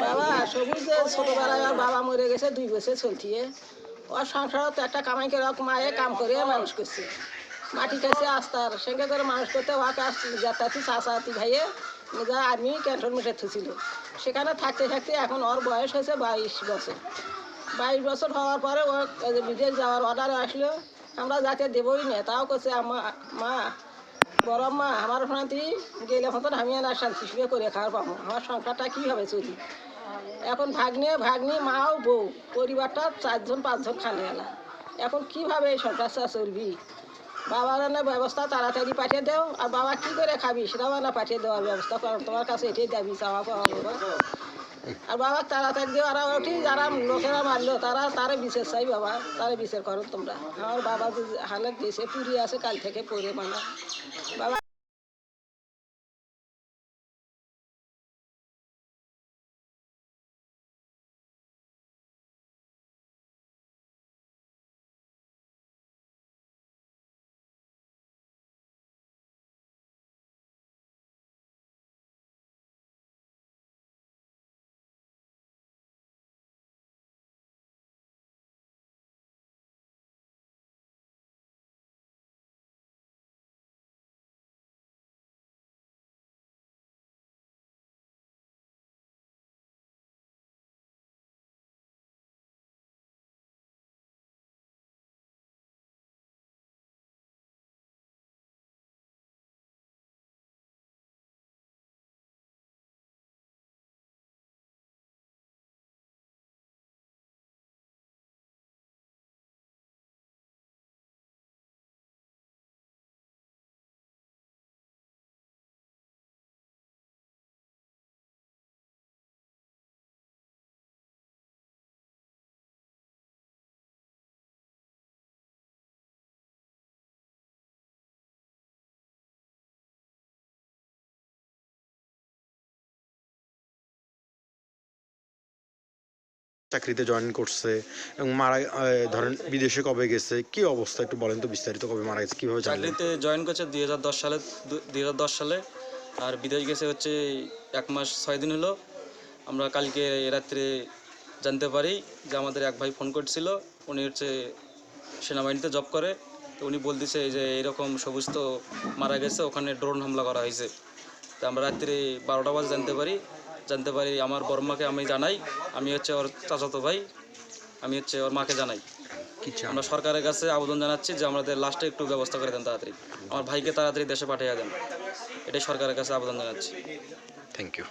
বাবা, সবুজ ছোটবেলায় বাবা মরে গেছে, দুই বছর চলতিয়ে। ওর সংসারত একটা কামাই করে মায়ে কাম করে মানুষ করছে। মাটি খাইছে আস্তার, সঙ্গে করে মানুষ করতে ওকে যাতায়াতি চাষাতি ভাইয়ে নিজে আর্মি ক্যান্টনমেন্টে থুছিল। সেখানে থাকতে থাকতে এখন ওর বয়স হয়েছে বাইশ বছর। বাইশ বছর হওয়ার পরে ও বিদেশ যাওয়ার অর্ডার আসলো। আমরা যাতে দেবই না, তাও করছে আমা- মা, বড় মা আমার ওখানে গেলে মতন আমি আর শান্তি সুখে করে খাওয়ার পাবো। আমার সংসারটা কীভাবে চলি এখন ভাগ্নে, ভাগ্নি মাও বউ, পরিবারটা চারজন, পাঁচজন খানে গেলা। এখন কীভাবে এই সংসারটা চলবি? বাবার না ব্যবস্থা তাড়াতাড়ি পাঠিয়ে দেও। আর বাবা কি করে খাবি? সেটাও না পাঠিয়ে দেওয়ার ব্যবস্থা করো। তোমার কাছে এটাই দাবি চাওয়া পাওয়া আর বাবা, তাড়াতাড়ি দিও। আর ওটি যারা লোকেরা মারলো। তারা, তারে বিশেষ চাই বাবা। তারে বিচার করো তোমরা। আমার বাবা যে হালে দেশে পুরি আছে কাল থেকে পরে মানা। বাবা চাকরিতে জয়েন করছে এবং মারা ধরেন বিদেশে কবে গেছে, কি অবস্থা একটু বলেন তো বিস্তারিত, কবে মারা গেছে, কীভাবে চাকরিতে জয়েন করছে দুই হাজার দশ সালে দুই হাজার দশ সালে, আর বিদেশ গেছে হচ্ছে এক মাস ছয় দিন হলো। আমরা কালকে রাত্রে জানতে পারি যে আমাদের এক ভাই ফোন করছিল, উনি হচ্ছে সেনাবাহিনীতে জব করে, তো উনি বলতেছে যে এরকম সবুজ তো মারা গেছে, ওখানে ড্রোন হামলা করা হয়েছে। তো আমরা রাত্রে বারোটা বাজে জানতে পারি জানতে পারি আমার বড় মাকে আমি জানাই আমি হচ্ছে ওর চাচাতো ভাই আমি হচ্ছে ওর মাকে জানাই। কিছু আমরা সরকারের কাছে আবেদন জানাচ্ছি যে আমাদের লাস্টে একটু ব্যবস্থা করে দেন তাড়াতাড়ি। আমার ভাইকে তাড়াতাড়ি দেশে পাঠিয়ে দেন। এটাই সরকারের কাছে আবেদন জানাচ্ছি। Thank you